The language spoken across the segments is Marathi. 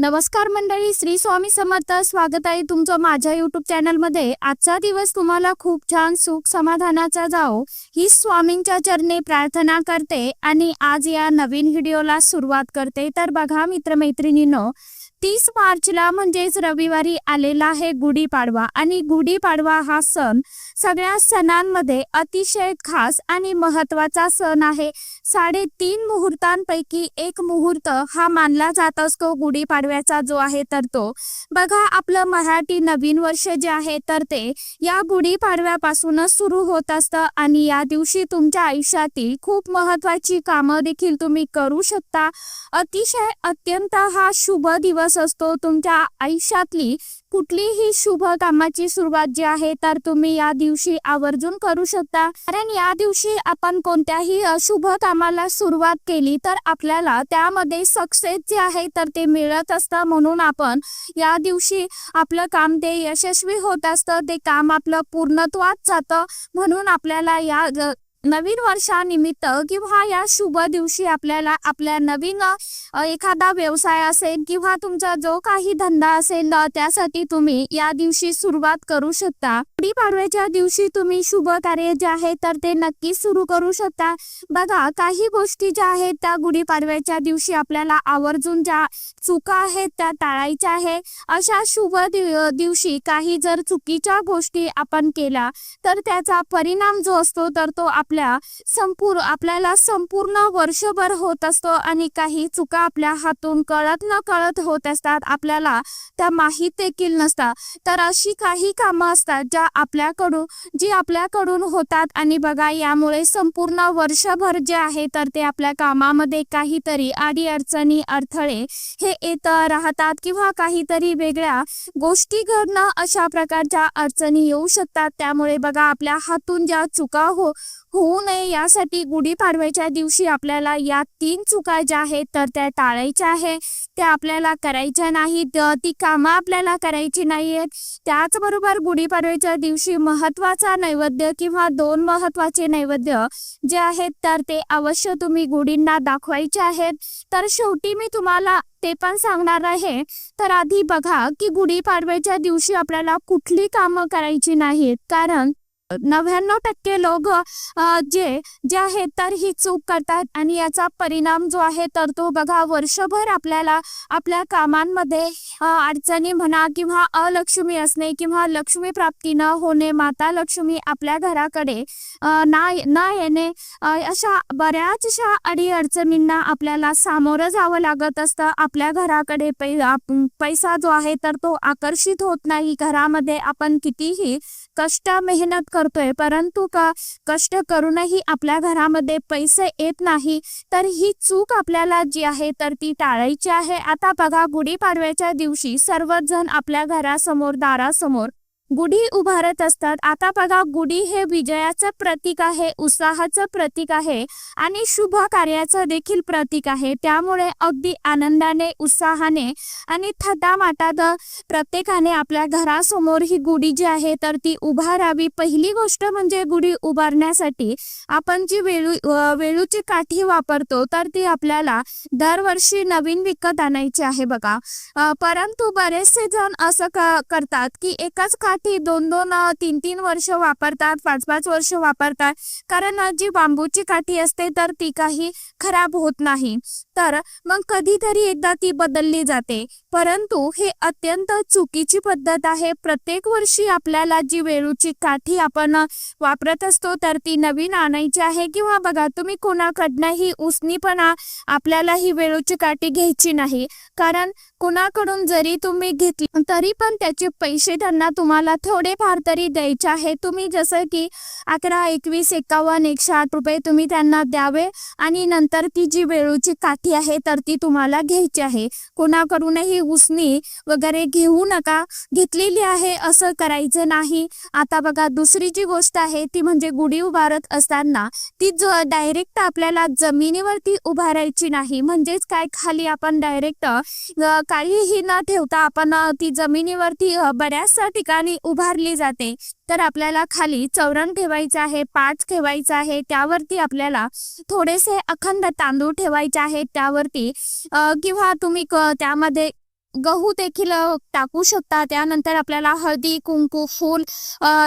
नमस्कार मंडळी श्री स्वामी समर्थ. स्वागत आहे तुमचं माझ्या युट्यूब चॅनलमध्ये आजचा दिवस तुम्हाला खूप छान सुख समाधानाचा जाओ. ही स्वामींच्या चरणी प्रार्थना करते आणि आज या नवीन व्हिडिओला सुरुवात करते. तर बघा मित्रमैत्रिणींनो तीस मार्चला म्हणजेच रविवारी आलेला आहे गुढीपाडवा आणि गुढीपाडवा हा सण सगळ्या सणांमध्ये अतिशय खास आणि महत्त्वाचा सण आहे. साडेतीन मुहूर्तांपैकी एक मुहूर्त हा मानला जात असतो. गुढीपाडव्याचा जो आहे तर तो. बघा आपलं मराठी नवीन वर्ष जे आहे तर ते या गुढीपाडव्यापासूनच सुरू होत असतं आणि या दिवशी तुमच्या आयुष्यातील खूप महत्वाची कामं देखील तुम्ही करू शकता. अतिशय अत्यंत हा शुभ दिवस असतो तुमच्या आयुष्यातली कुठलीही शुभ कामाची सुरुवात जी आहे तर तुम्ही या दिवशी आवर्जून करू शकता. कारण या दिवशी आपण कोणत्याही अशुभ कामाला सुरुवात केली तर आपल्याला त्यामध्ये सक्सेस जे आहे तर ते मिळत असतं. म्हणून आपण या दिवशी आपलं काम ते यशस्वी होत असतं ते काम आपलं पूर्णत्वात जातं. म्हणून आपल्याला या नवीन वर्षानिमित्त किंवा या शुभ दिवशी आपल्याला आपल्या नवीन एखादा व्यवसाय असेल किंवा तुमचा जो काही धंदा असेल त्यासाठी तुम्ही या दिवशी सुरुवात करू शकता. गुढीपाडव्याच्या दिवशी तुम्ही शुभ कार्य जे आहे तर ते नक्कीच सुरू करू शकता. बघा काही गोष्टी ज्या आहेत त्या गुढीपाडव्याच्या दिवशी आपल्याला आवर्जून ज्या चुका आहेत त्या टाळायच्या आहे. अशा शुभ दिवशी काही जर चुकीच्या गोष्टी आपण केल्या तर त्याचा परिणाम जो असतो तर तो आपल्या संपूर्ण आपल्याला संपूर्ण वर्षभर होत असतो आणि काही चुका आपल्या हातून कळत न कळत होत असतात. आपल्याला त्या माहीत देखील नसतात. तर अशी काही कामं असतात ज्या आपल्याकडून जी आपल्याकडून होतात आणि बघा यामुळे संपूर्ण वर्षभर जे आहे तर ते आपल्या कामामध्ये काहीतरी आडी अडचणी अडथळे हे येत राहतात किंवा काहीतरी वेगळ्या गोष्टी घडणं अशा प्रकारच्या अडचणी येऊ शकतात. त्यामुळे बघा आपल्या हातून ज्या चुका हो होऊ नये यासाठी गुढीपाडव्याच्या दिवशी आपल्याला या तीन चुका ज्या आहेत तर त्या टाळायच्या आहे. त्या आपल्याला करायच्या नाहीत ती कामं आपल्याला करायची नाही आहेत त्याचबरोबर गुढीपाडव्याच्या दिवशी महत्त्वाचा नैवेद्य किंवा दोन महत्त्वाचे नैवेद्य जे आहेत तर ते अवश्य तुम्ही गुढींना दाखवायचे आहेत. तर शेवटी मी तुम्हाला ते पण सांगणार आहे. तर आधी बघा की गुढीपाडव्याच्या दिवशी आपल्याला कुठली कामं करायची नाहीत. कारण नव्याण्णव टक्के लोक जे जे आहेत तर ही चूक करतात. आणि याचा परिणाम जो आहे तर तो बघा वर्षभर आपल्याला आपल्या कामांमध्ये अडचणी म्हणा किंवा अलक्ष्मी असणे किंवा लक्ष्मी प्राप्ती न होणे माता लक्ष्मी आपल्या घराकडे ना न येणे अशा बऱ्याचशा अडी अडचणींना आपल्याला सामोरं जावं लागत असतं. आपल्या घराकडे पै पैसा जो आहे तर तो आकर्षित होत नाही. घरामध्ये आपण कितीही कष्ट मेहनत करतोय परंतु का कष्ट करूनही आपल्या घरामध्ये पैसे येत नाही तर ही चूक आपल्याला जी आहे तर ती टाळायची आहे. आता बघा गुढीपाडव्याच्या दिवशी सर्वच जण आपल्या घरासमोर दारासमोर गुढी उभारत असतात. आता बघा गुढी हे विजयाचं प्रतीक आहे उत्साहाचं प्रतीक आहे आणि शुभ कार्याचं देखील प्रतीक आहे. त्यामुळे अगदी आनंदाने उत्साहाने आणि थटामाटात प्रत्येकाने आपल्या घरासमोर ही गुढी जी आहे तर ती उभारावी. पहिली गोष्ट म्हणजे गुढी उभारण्यासाठी आपण जी वेळू वेळूची काठी वापरतो तर ती आपल्याला दरवर्षी नवीन विकत आणायची आहे बघा. परंतु बरेचसे जण असं करतात की एकाच काठी ती दोन दोन तीन तीन वर्ष वापरतात पाच पाच वर्ष वापरतात. कारण जी बांबूची काठी असते तर ती काही खराब होत नाही. तर मग कधीतरी एकदा ती बदलली जाते. परंतु हे अत्यंत चुकीची पद्धत आहे. प्रत्येक वर्षी आपल्याला जी वेळूची काठी आपण वापरत असतो तर ती नवीन आणायची आहे किंवा बघा तुम्ही कोणाकडनंही उसनीपणा आपल्याला ही वेळूची काठी घ्यायची नाही. कारण कुणाकडून जरी तुम्ही घेतली तरी पण त्याचे पैसे त्यांना तुम्हाला थोडेफार तरी द्यायचे आहे. तुम्ही जसं की अकरा एकवीस एकावन्न एकशे आठ रुपये तुम्ही त्यांना द्यावे आणि नंतर ती जी वेळूची काठी आहे तर ती तुम्हाला घ्यायची आहे. कोणाकडूनही उसनी वगैरे घेऊ नका घेतलेली आहे असं करायचं नाही. आता बघा दुसरी जी गोष्ट आहे ती म्हणजे गुढी उभारत असताना ती डायरेक्ट आपल्याला जमिनीवरती उभारायची नाही. म्हणजेच काय खाली आपण डायरेक्ट काहीही न ठेवता आपण ती जमिनीवरती बऱ्याच बऱ्याचशा ठिकाणी उभारली जाते. तर आपल्याला खाली चौरंग ठेवायचं आहे पाच ठेवायचं आहे त्यावरती आपल्याला थोडेसे अखंड तांदूळ ठेवायचे आहेत त्यावरती किंवा तुम्ही त्यामध्ये गहू देखील टाकू शकता. त्यानंतर आपल्याला हळदी कुंकू फूल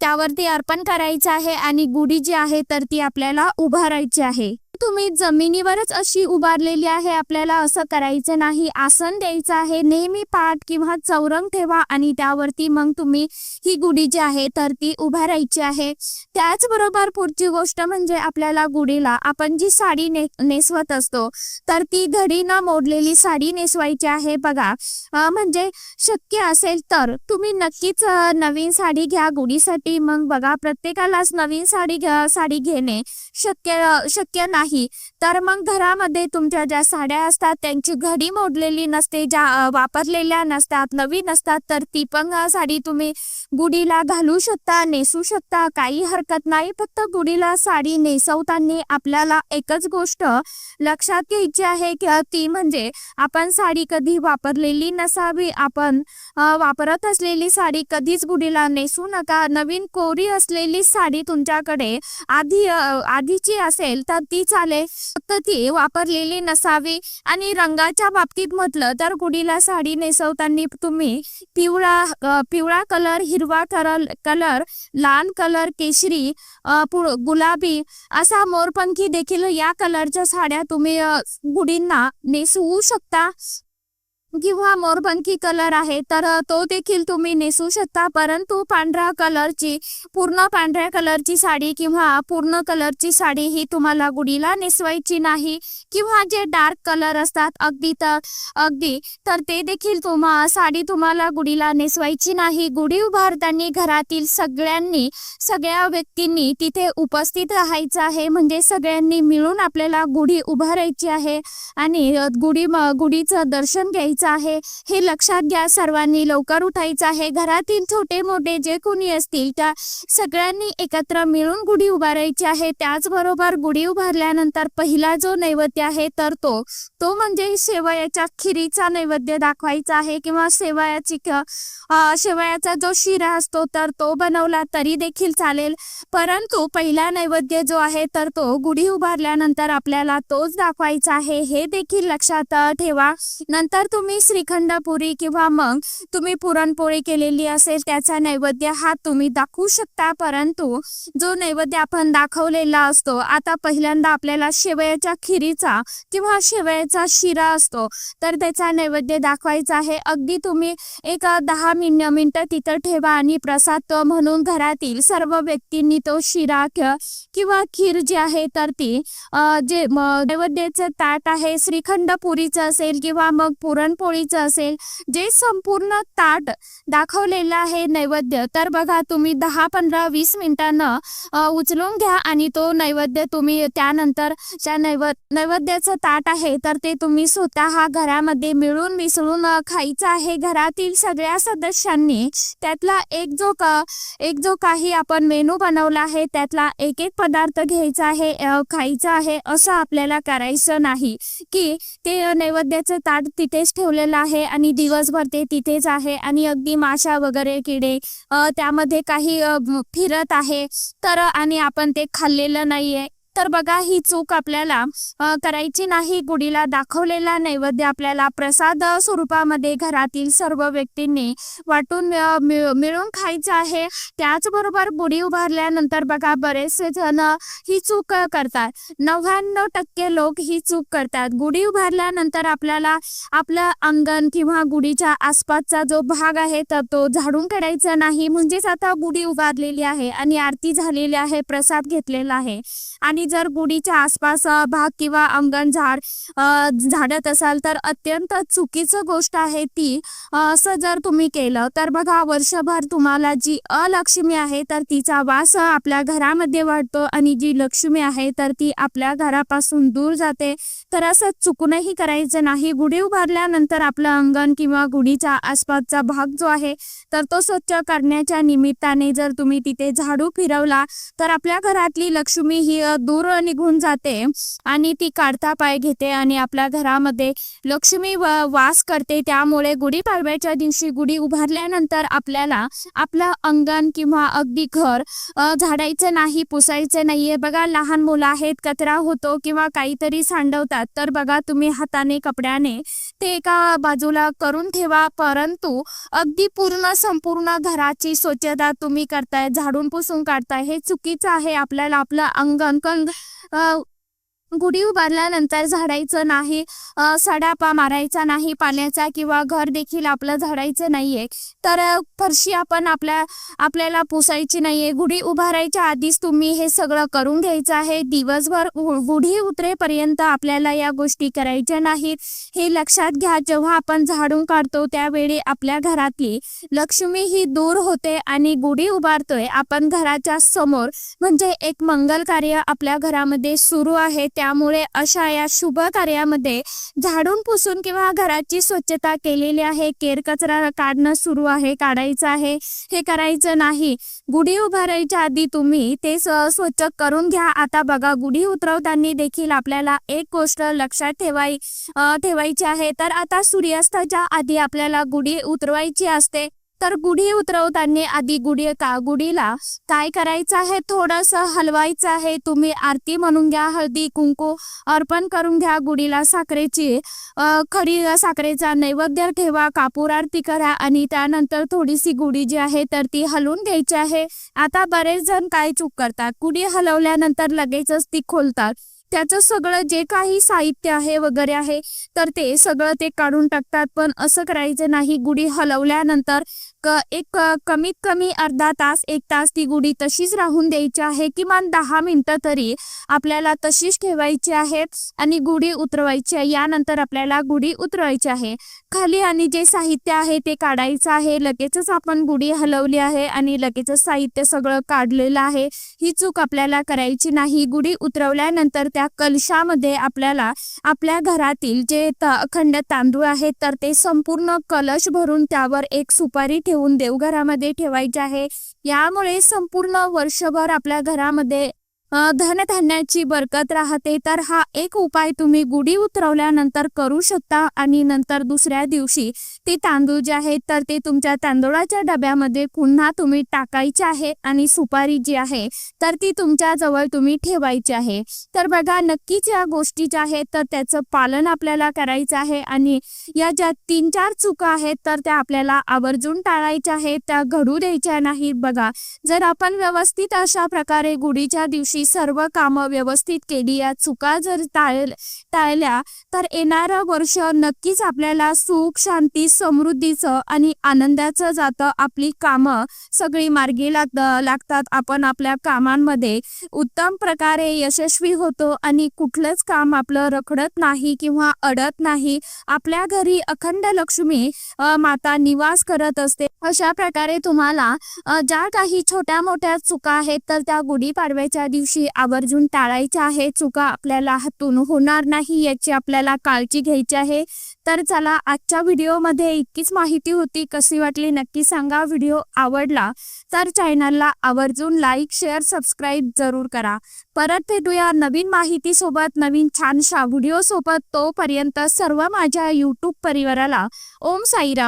त्यावरती अर्पण करायचं आहे आणि गुढी जी आहे तर ती आपल्याला उभारायची आहे. तुम्ही जमिनीवरच अशी उभारलेली आहे आपल्याला असं करायचं नाही. आसन द्यायचं आहे नेहमी पाठ किंवा चौरंग ठेवा आणि त्यावरती मग तुम्ही ही गुढी जी आहे तर ती उभारायची आहे. त्याचबरोबर पुढची गोष्ट म्हणजे आपल्याला गुढीला आपण जी साडी ने नेसवत असतो तर ती घडी न मोडलेली साडी नेसवायची आहे. बघा म्हणजे शक्य असेल तर तुम्ही नक्कीच नवीन साडी घ्या गुढीसाठी. मग बघा प्रत्येकालाच नवीन साडी साडी घेणे शक्य शक्य नाही. तर मग घरामध्ये तुमच्या ज्या साड्या असतात त्यांची घडी मोडलेली नसते ज्या वापरलेल्या नसतात नवीन असतात तर ती पण साडी तुम्ही गुढीला घालू शकता नेसू शकता काही हरकत नाही. फक्त गुढीला साडी नेसवताना आपल्याला एकच गोष्ट लक्षात घ्यायची आहे की ती म्हणजे आपण साडी कधी वापरलेली नसावी. आपण वापरत असलेली साडी कधीच गुढीला नेसू नका. नवीन कोरी असलेली साडी तुमच्याकडे आधी आधीची असेल तर ती आले फक्त ती वापरलेली नसावी आणि रंगाच्या बाबतीत म्हटलं तर गुढीला साडी नेसवताना तुम्ही पिवळा पिवळा कलर हिरवा कलर कलर लाल कलर केशरी गुलाबी असा मोरपंखी देखील या कलरच्या साड्या तुम्ही गुढींना नेसवू शकता. किंवा मोरपंखी कलर आहे तर तो देखील तुम्ही नेसू शकता. परंतु पांढऱ्या कलरची पूर्ण पांढऱ्या कलरची साडी किंवा पूर्ण कलरची साडी ही तुम्हाला गुढीला नेसवायची नाही किंवा जे डार्क कलर असतात अगदी तर अगदी तर ते देखील तुम्हा साडी तुम्हाला गुढीला नेसवायची नाही. गुढी उभारताना घरातील सगळ्यांनी सगळ्या व्यक्तींनी तिथे उपस्थित राहायचं आहे. म्हणजे सगळ्यांनी मिळून आपल्याला गुढी उभारायची आहे आणि गुढी म- गुढीचं दर्शन घ्यायचं आहे. हे लक्षात घ्या सर्वांनी लवकर उठायचं आहे. घरातील छोटे मोठे जे कोणी असतील त्या सगळ्यांनी एकत्र मिळून गुढी उभारायची आहे. त्याचबरोबर गुढी उभारल्यानंतर पहिला जो नैवेद्य आहे तर तो तो म्हणजे शेवयाच्या खिरीचा नैवेद्य दाखवायचा आहे किंवा शेवयाची शेवयाचा जो शिरा असतो तर तो बनवला तरी देखील चालेल. परंतु पहिला नैवेद्य जो आहे तर तो गुढी उभारल्यानंतर आपल्याला तोच दाखवायचा आहे. हे देखील लक्षात ठेवा. नंतर तुम्ही तुम्ही पुरी किंवा मग तुम्ही पुरणपोळी केलेली असेल त्याचा नैवेद्य हा तुम्ही दाखवू शकता. परंतु जो नैवेद्य आपण दाखवलेला असतो आता पहिल्यांदा आपल्याला शेवयाच्या खिरीचा किंवा शेवयाचा शिरा असतो तर त्याचा नैवेद्य दाखवायचा आहे. अगदी तुम्ही एक दहा मिन मिनटं तिथं ठेवा आणि प्रसाद म्हणून घरातील सर्व व्यक्तींनी तो शिरा किंवा खीर जी आहे तर ती जे नैवेद्याचं ताट आहे श्रीखंड पुरीचं असेल किंवा मग पुरण पुरणपोळीचं असेल जे संपूर्ण ताट दाखवलेलं आहे नैवेद्य तर बघा तुम्ही दहा पंधरा वीस मिनिटांनं उचलून घ्या आणि तो नैवेद्य तुम्ही त्यानंतर ज्या नैव नैवेद्याचं ताट आहे तर ते तुम्ही स्वतः घरामध्ये मिळून मिसळून खायचं आहे. घरातील सगळ्या सदस्यांनी त्यातला एक जो का एक जो काही आपण मेनू बनवला आहे त्यातला एक एक पदार्थ घ्यायचा आहे खायचा आहे असं आपल्याला करायचं नाही की ते नैवेद्याचं ताट तिथेच ठेवलेलं आहे आणि दिवसभर ते तिथेच आहे आणि अगदी माशा वगैरे किडे त्यामध्ये काही फिरत आहे. तर आणि आपण ते खाल्लेलं नाहीये. तर बघा ही चूक आपल्याला करायची नाही. गुढीला दाखवलेला नैवेद्य आपल्याला प्रसाद स्वरूपामध्ये घरातील सर्व व्यक्तींनी वाटून मिळून खायचं आहे. त्याचबरोबर गुढी उभारल्यानंतर बघा बरेचसे जण ही चूक करतात. नव्याण्णव टक्के लोक ही चूक करतात. गुढी उभारल्यानंतर आपल्याला आपलं अंगण किंवा गुढीच्या आसपासचा जो भाग आहे तर तो झाडून काढायचा नाही. म्हणजेच आता गुढी उभारलेली आहे आणि आरती झालेली आहे प्रसाद घेतलेला आहे. आणि जर गुढीच्या आसपास भाग किंवा अंगण झाड झाडत असाल तर अत्यंत चुकीचं गोष्ट आहे ती. असं जर तुम्ही केलं तर बघा वर्षभर तुम्हाला जी अलक्ष्मी आहे तर तिचा वास आपल्या घरामध्ये वाढतो आणि जी लक्ष्मी आहे तर ती आपल्या घरापासून दूर जाते. तर असं चुकूनही करायचं नाही. गुढी उभारल्यानंतर आपलं अंगण किंवा गुढीच्या आसपासचा भाग जो आहे तर तो स्वच्छ करण्याच्या निमित्ताने जर तुम्ही तिथे झाडू फिरवला तर आपल्या घरातली लक्ष्मी ही दूर निघून जाते आणि ती काढता पाय घेते आणि आपल्या घरामध्ये लक्ष्मी वास करते. त्यामुळे गुढीपाडव्याच्या दिवशी गुढी उभारल्यानंतर आपल्याला आपलं अंगण किंवा अगदी घर झाडायचं नाही पुसायचं नाहीये. बघा लहान मुलं आहेत कचरा होतो किंवा काहीतरी सांडवतात. तर बघा तुम्ही हाताने कपड्याने ते एका बाजूला करून ठेवा. परंतु अगदी पूर्ण संपूर्ण घराची स्वच्छता तुम्ही करताय. झाडून पुसून काढताय. हे चुकीचं आहे. आपल्याला आपलं अंगण and uh, गुढी उभारल्यानंतर झाडायचं नाही सडापा मारायचा नाही पाण्याचा किंवा घर देखील आपलं झाडायचं नाहीये. तर फरशी आपण आपल्या आपल्याला पुसायची नाहीये. गुढी उभारायच्या आधीच तुम्ही हे सगळं करून घ्यायचं आहे. दिवसभर गुढी उतरेपर्यंत आपल्याला या गोष्टी करायच्या नाहीत. हे लक्षात घ्या जेव्हा आपण झाडून काढतो त्यावेळी आपल्या घरातली लक्ष्मी ही दूर होते आणि गुढी उभारतोय. आपण घराच्या समोर म्हणजे एक मंगल कार्य आपल्या घरामध्ये सुरू आहे. त्यामुळे अशा या शुभ कार्यामध्ये झाडून पुसून किंवा घराची स्वच्छता केलेली आहे केर कचरा काढणं सुरू आहे काढायचं आहे हे करायचं नाही. गुढी उभारायच्या आधी तुम्ही ते स्वच्छ करून घ्या. आता बघा गुढी उतरवताना देखील आपल्याला एक गोष्ट लक्षात ठेवाय ठेवायची आहे. तर आता सूर्यास्ताच्या आधी आपल्याला गुढी उतरवायची असते. तर गुढी उतरवताना आधी गुढी का गुढीला काय करायचं आहे? थोडंसं हलवायचं आहे. तुम्ही आरती म्हणून घ्या हळदी कुंकू अर्पण करून घ्या गुढीला साखरेची. खरी साखरेचा नैवेद्य ठेवा कापूर आरती करा आणि त्यानंतर थोडीशी गुढी जी आहे तर ती हलवून घ्यायची आहे. आता बरेच जण काय चूक करतात? गुढी हलवल्यानंतर लगेचच ती खोलतात. त्याचं सगळं जे काही साहित्य आहे वगैरे आहे तर ते सगळं ते काढून टाकतात. पण असं करायचं नाही. गुढी हलवल्यानंतर क एक कमीत कमी अर्धा तास एक तास ती गुढी तशीच राहून द्यायची आहे. किमान दहा मिनटं तरी आपल्याला तशीच ठेवायची आहे आणि गुढी उतरवायची आहे. यानंतर आपल्याला गुढी उतरवायची आहे. खाली आणि जे साहित्य आहे ते काढायचं आहे. लगेचच आपण गुढी हलवली आहे आणि लगेचच साहित्य सगळं काढलेलं आहे. ही चूक आपल्याला करायची नाही. गुढी उतरवल्यानंतर त्या कलशामध्ये आपल्याला आपल्या घरातील जे अखंड तांदूळ आहेत तर ते संपूर्ण कलश भरून त्यावर एक सुपारी ठेवून देवघरामध्ये ठेवायचे आहे. यामुळे संपूर्ण वर्षभर आपल्या घरामध्ये धनधान्याची बरकत राहते तर हा एक उपाय तुम्ही गुढी उतरवल्यानंतर करू शकता आणि नंतर दुसऱ्या दिवशी ते तांदूळ जे आहेत तर ते तुमच्या तांदूळाच्या डब्यामध्ये पुन्हा तुम्ही टाकायचे आहे आणि सुपारी जी आहे तर ती तुमच्या जवळ तुम्ही ठेवायची आहे. तर बघा नक्कीच या गोष्टी ज्या आहेत तर त्याचं पालन आपल्याला करायचं आहे आणि या ज्या तीन चार चुका आहेत तर त्या आपल्याला आवर्जून टाळायच्या आहेत त्या घडू द्यायच्या नाहीत. बघा जर आपण व्यवस्थित अशा प्रकारे गुढीच्या दिवशी सर्व कामं व्यवस्थित केली या चुका जर टाळ टाळल्या तर येणारं वर्ष नक्कीच आपल्याला सुख शांती समृद्धीचं आणि आनंदाचं जातं. आपली कामं सगळी मार्गी लाग लागतात. आपण आपल्या कामांमध्ये उत्तम प्रकारे यशस्वी होतो आणि कुठलंच काम आपलं रखडत नाही किंवा अडत नाही. आपल्या घरी अखंड लक्ष्मी माता निवास करत असते. अशा प्रकारे तुम्हाला ज्या काही छोट्या मोठ्या चुका आहेत तर त्या गुढीपाडव्याच्या दिवशी आवर्जून टाळायच्या आहे. चुका आपल्याला हातून होणार नाही याची आपल्याला काळजी घ्यायची आहे. तर चला आजच्या व्हिडिओमध्ये इतकीच माहिती होती. कशी वाटली नक्की सांगा. व्हिडिओ आवडला तर चॅनलला आवर्जून लाईक शेअर सबस्क्राईब जरूर करा. परत भेटूया नवीन माहिती सोबत नवीन छानशा व्हिडिओ सोबत तोपर्यंत सर्व माझ्या यूट्यूब परिवाराला ओम साईराम.